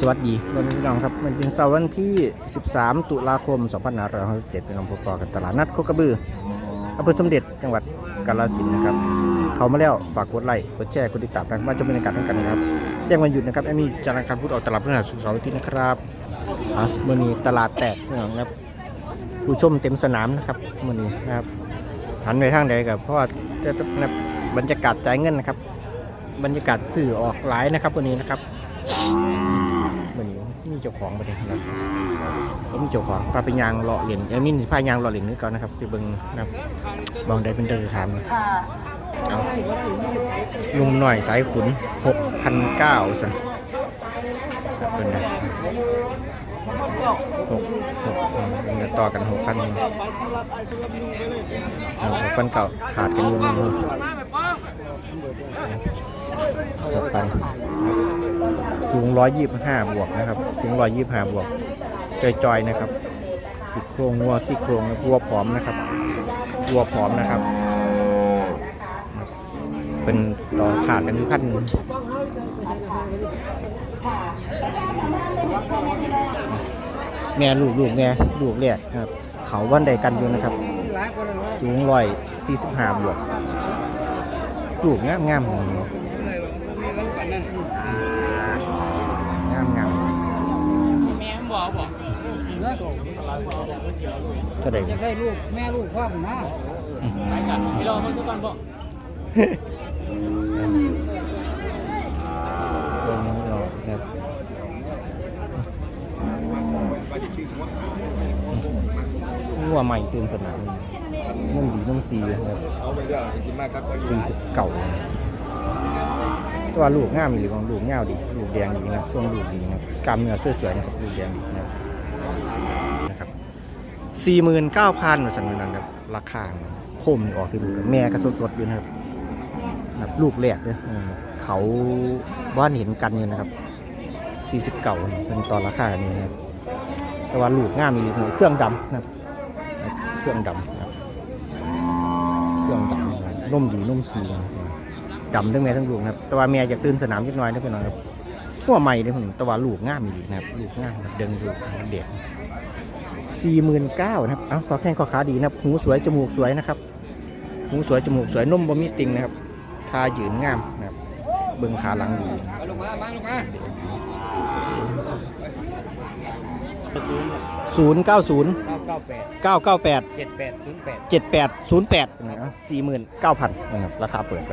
สวัสดีวันนี้พี่น้องครับ มันเป็นเสาร์วันที่ 13 ตุลาคม 2567เป็นลำพปอกันตลาดนัดโคกระบืออำเภอสมเด็จจังหวัดกาฬสินธุ์นะครับ เขามาแล้วฝากกดไลค์กดแชร์กดติดตามกันมาชมบรรยากาศทั้งกันนะครับ แจ้งวันหยุดนะครับแอมมี่จารการพูดออกตลาดพฤหัสศุกร์เสาร์อาทิตย์นะครับอะมื่อนี้ตลาดแตกพี่น้องนะครับผู้ชมเต็มสนามนะครับมื่อนี้นะครับหันไปทางใดกับเพราะว่าจะจะบรรยากาศจ่ายเงินนะครับ บรรยากาศสื่อออกหลายนะครับวันนี้นะครับ มีเจ้าของประเด็นครับก็มีเจ้าของพาไปยางเลาะเหรียญยังมีพายางเลาะเหรียญนี่ก่อนนะครับไปเบิ่งนะครับบางใดเป็นเดินทางเอาลุงหน่อยสายขุนหกพันเก้าสันครับเป็นไงหกหกเดี๋ยวต่อกันหกพันหกพันเก่าขาดกันอยู่นี่หกพัน สูง 125 บวกนะครับ สูง 125 บวก จอยๆนะครับซี่โครงวัวซี่โครงวัวผอมนะครับวัวผอมนะครับ เป็นต่อขาดกันพันหนึ่งแม่ลูกลูกแม่ลูกเนี่ยนะครับ เขาวันใดกันอยู่นะครับ สูงร้อยสี่สิบห้าบวก ลูกงามงามๆง ๆก็ได้จะได้ลูกแม่ลูกพ่อผมนะไปกันพี่รอมันทุกวันบอกตรงนี้เราครับงัวใหม่ตื่นสนามนุ่มดีนุ่มซีนะครับเอาไปเรื่องสิมากครับซีสิบเก่าตัวลูกง่ามอีหรือของลูกง่าวดีลูกแดงดีนะครับทรงลูกดีนะครับกำเนื้อสวยๆนะครับลูกแดงดีนะครับนะครับ สี่หมื่นเก้าพันสันนันครับราคาโคมนี่ออกที่ดูแม่ก็สดๆอยู่นะครับแบบลูกแรกเลยเขาบ้านเห็นกันอยู่นะครับสี่สิบเก่าเป็นตอนราคานี้นะครับแต่ว่าลูกง่ามอีหรือเครื่องดำนะครับเครื่องดำนะครับเครื่องดำนุ่มดีนุ่มซีดำทั้งแม่ทั้งลูกนะครับแต่ว่าแม่อยากตื่นสนามนิดหน่อยนะพี่น้องครับหัวใหม่เลยผมแต่ว่าลูกง่ามอีกนะครับลูกง่ามนะครับเดินลูกเด็ก สี่หมื่นเก้านะครับ เอ้าขอแข้งขอขาดีนะครับหูสวยจมูกสวยนะครับหูสวยจมูกสวยนุ่มบะมีติงนะครับทายืนงามนะครับเบิ้งขาหลังดีลงมามาลงมาศูนย์เก้าศูนย์เก้าเก้าแปดเก้าเก้าแปดเจ็ดแปดศูนย์แปดเจ็ดแปดศูนย์แปดนะครับสี่หมื่นเก้าพันนะครับราคาเปิดไป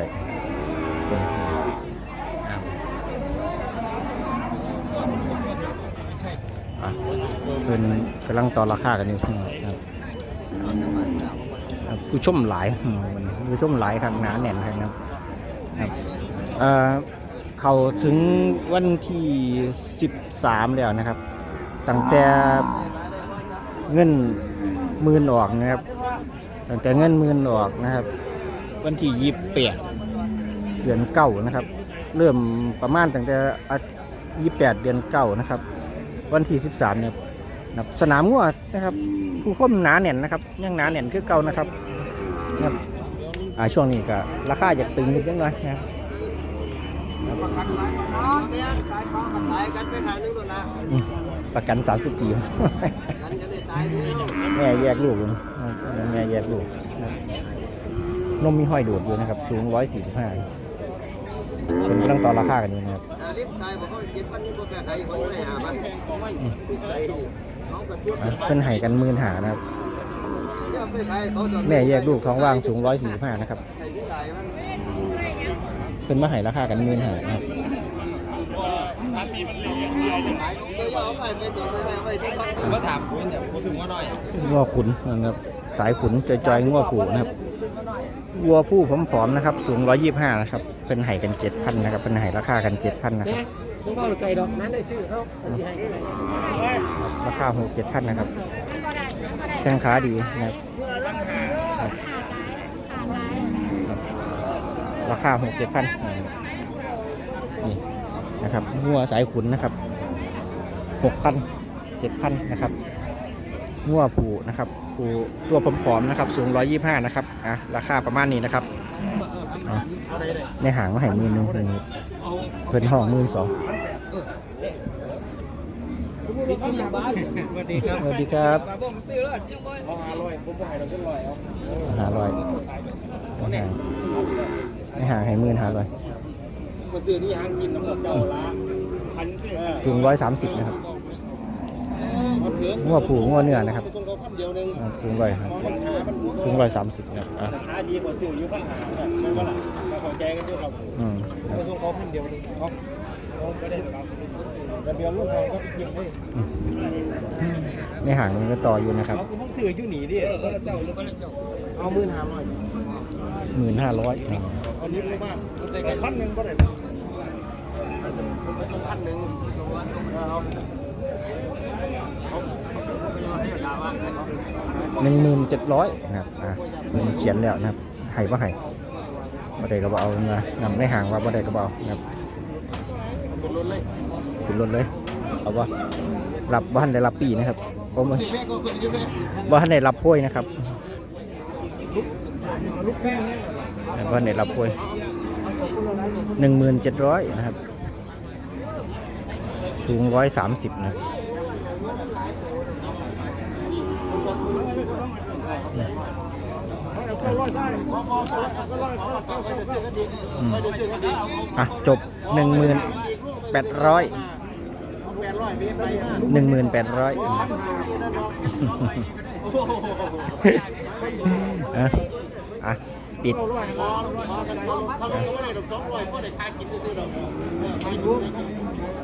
อะเพิ่นกำลังต่อราคากันอยู่ครับผู้ชมหลายอืมวันนี้ผู้ชมหลายครับหนาแน่นครับนะครับเขาถึงวันที่ 13 แล้วนะครับ ตั้งแต่เงินมื่นออกนะครับ ตั้งแต่เงินมื่นออกนะครับ วันที่ยี่สิบแปดเดือนเก้านะครับ เริ่มประมาณตั้งแต่ยี่สิบแปดเดือนเก้านะครับ วันที่สิบสามเนี่ย ครับสนามงัวนะครับผู้คนหนาแน่นนะครับยังหนาแน่นคือเก่านะครับนะครับอ่าช่วงนี้ก็ราคาอยากตึงขึ้นจังหน่อยนะครับตายกันไปขายนึงตัวนะอืมประกัน 30 ปีกันจะได้ตายด้วยแม่แยกลูกอยู่นะครับแม่แยกลูกนะครับนมมีห้อยดูดอยู่นะครับ สูง 145เป็นกำลังต่อราคากันอยู่นะครับ ตาลิฟตายบอกเขาเจ็บปันนี่ก็แก้ไขคนไม่หามันใส่น้องกระชุบอะเพิ่นให้กันมื่นหานะครับ แม่แยกลูกท้องว่างสูง145นะครับใส่ที่ตายมันเพิ่นมาให้ราคากันมื่นหานะครับว่าถามคุณเนี่ยพูดถึงว่าน้อขุนนะครับ สายขุนจอยๆงัวผูนะครับวัวผู้ผอมๆนะครับ สูง 125 นะครับ เพิ่นให้กัน 7,000 นะครับ เพิ่นให้ราคากัน 7,000 นะครับ ต้องเข้าใจดอกนั้นได้ซื้อเขาจะให้ราคาหกเจ็ดพันนะครับแข้งขาดีนะครับราคาหกเจ็ดพันนี่นะครับงัวสายขุนนะครับหกพันเจ็ดพันนะครับงัวผูนะครับผูตัวผอมๆนะครับ สูงร้อยยี่ห้านะครับอะราคาประมาณนี้นะครับในหางก็ให้หมื่นหนึงเพิ่นเพิ่นห้องมื่นสอง สวัสดีครับสวัสดีครับเอาหาร้อยผมบ่ให้เราขึ้นร้อยเอาหาร้อยไม่ห่างไม่ห่างให้หมื่นหาร้อยก็ซื้อนี่หางกินน้ำกับเจ้าละพันเออสูงร้อยสามสิบนะครับเอาเถือะงัวผูงัวเนื้อนะครับไปส่งเขาพันเดียวหนึงอ่าสูงร้อยมองมันขามันหัวสูงร้อยสามสิบนะครับอะราคาดีกว่าซื้ออยู่พันหาแบบไม่ว่าล่ะเราเข้าใจกันด้วยครับอืมคไปรับส่งเขาพันเดียวหนึงเขาเขาไม่ได้ครับ ระเบียงลูกเราก็ไปกินได้ไม่ห่างมันก็ต่ออยู่นะครับ เอาคือพวกซื้ออยู่หนีดิเอาหมื่นห้าร้อยหมื่นห้าร้อยเอานิ้วเลยมากพันหนึ่งก็ได้พันหนึ่งเอาหนึ่งหมื่นเจ็ดร้อยนะครับ อะมันเขียนแล้วนะครับให้ว่าให้บ่ได้ก็บ่เอาเงินนำไม่ห่างว่าบ่ได้ก็บ่เอานะครับ ขึ้นรถเลยเอาว่ารับบ้านได้รับปีนะครับผมว่าบ้านได้รับโพยนะครับบ้านได้รับโพยหนึ่งหมื่นเจ็ดร้อยนะครับ สูงร้อยสามสิบนะอะ จบหนึ่งหมื่น แปดร้อยหนึ่งหมื่นแปดร้อยอะอะปิด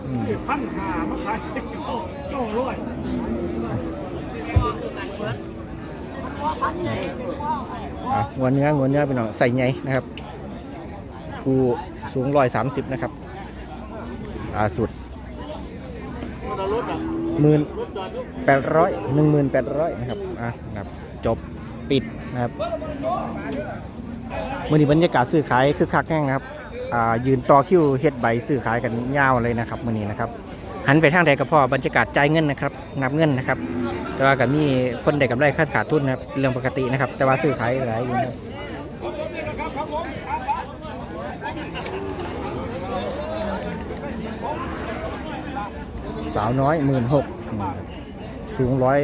อืมพันขามาขายเก้าร้อยอะงวนเนื้องวนเนื้อเป็นหน่องใส่ไงนะครับกูสูงร้อยสามสิบนะครับ อ่าสุดหมื่นแปดร้อยหนึ่งหมื่นแปดร้อยนะครับอะนะครับจบปิดนะครับมื่อนี้บรรยากาศซื้อขายคือคักแห้งนะครับอ่ายืนต่อคิวเฮ็ดใบซื้อขายกันยาวเลยนะครับมื่อนี้นะครับ หันไปทางใดก็พอบรรยากาศจ่ายเงินนะครับนับเงินนะครับ แต่ว่าก็มีคนได้กำไรคาดขาดทุนนะครับเรื่องปกตินะครับ แต่ว่าซื้อขายหลายอยู่นะครับ สาวน้อยหมื่นหกสูงร้อย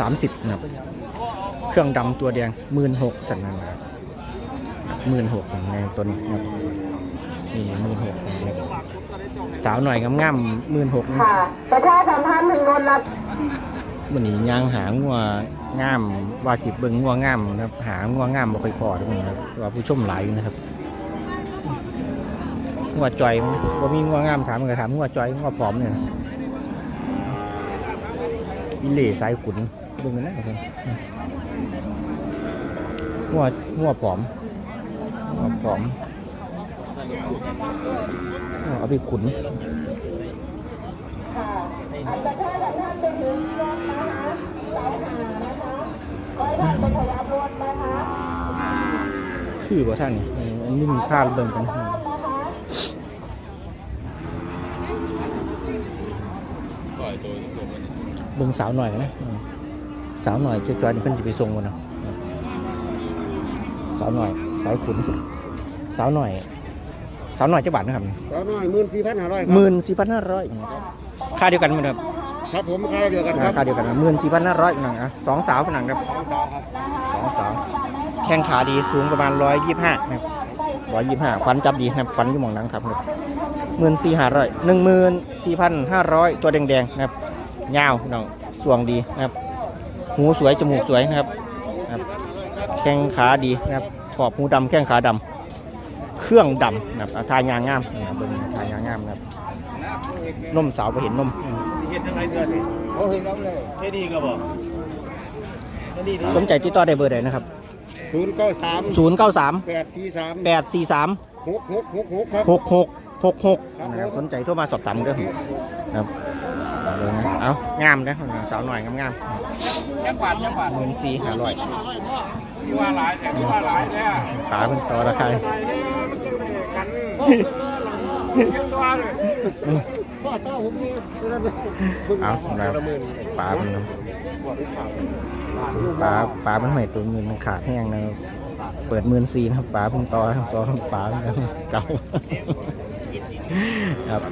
สามสิบนะครับ เครื่องดำตัวแดงหมื่นหกสันนันนะครับหมื่นหกในตัวนี้นะครับนี่หมื่นหกนะครับสาวหน่อยงามๆหมื่นหกค่ะประชาสัมพันธ์ถึงรถรับวันนี้ย่างหางัวงามว่าสิเบิ่งงัวงามนะครับหางัวงามบ่ค่อยพอทุกคนนะครับแต่ว่าผู้ชมหลายอยู่นะครับงั วจอยมันบ่มีงัวงามถามมันก็ถามงัวจอยงัวผอมเนี่ยอิเหล่สายขุนเบิ่งกันนะหัวงัวผอมงัวผอมเอาไปขุนค่ะอันประชาสัมพันธ์ไปถึงรถนะคะสายหานะคะขอให้ท่านไปขยับรถนะคะคือบ่ท่านนี่อันมีผ้าเบิ่งกัน เบิ่งสาวหน่อยกันนะอืมสาวหน่อยจอยๆนี่เพิ่นสิไปส่งบ่เนาะสาวหน่อย สายขุนสาวหน่อย สาวหน่อยจักบาทนะครับสาวน้อยหมื่นสี่พันห้าร้อยหมื่นสี่พันห้าร้อยค่าเดียวกันมั้ยครับครับผมค่าเดียวกันครับค่าเดียวกันหมื่นสี่พันห้าร้อยหนังอะสองสาวหนังครับสองสาวครับสองสาวแข้งขาดีสูงประมาณร้อยยี่ห้านะครับ ร้อยยี่ห้าควันจับดีนะครับควันอยู่หมองหนังครับหมื่นสี่ห้าร้อยหนึ่งหมื่นสี่พันห้าร้อยตัวแดงๆนะครับยาวน้องสวงดีนะครับหูสวยจมูกสวยนะครับนะครับแข้งขาดีนะครับขอบหูดำแข้งขาดำเครื่องดำนะครับอะทายางงามนะครับเบิ่งทายางงามนะครับนมสาวไปเห็นนมเฮ็ดทั้งไรเดือนนี่โอ้ยน้องเลยเท่ดีก็บอกเท่ดีสนใจติดต่อได้เบอร์ใดนะครับ ศูนย์เก้าสาม093แปดสี่สาม843หกหกหกหกครับ66 66นะครับสนใจโทรมาสอบถามเด้อครับเอาเลยนะเอางามนะสาวหน่อยงามงามยังบาทยังบาทหมื่นสี่ห้าร้อยที่ว่าหลายแต่ที่ว่าหลายเนี่ยป๋าเป็นต่อราคากันยังตัวเลยพ่อเจ้าผมนี่เอาแล้วป๋าเป็น ปลาปลาเป็นใหม่ตัวเงินมันขาดแห้งนะครับเปิดมื่นสี่นะครับปลาพุ่งต่อต่อปลาเป็นเก่าครับ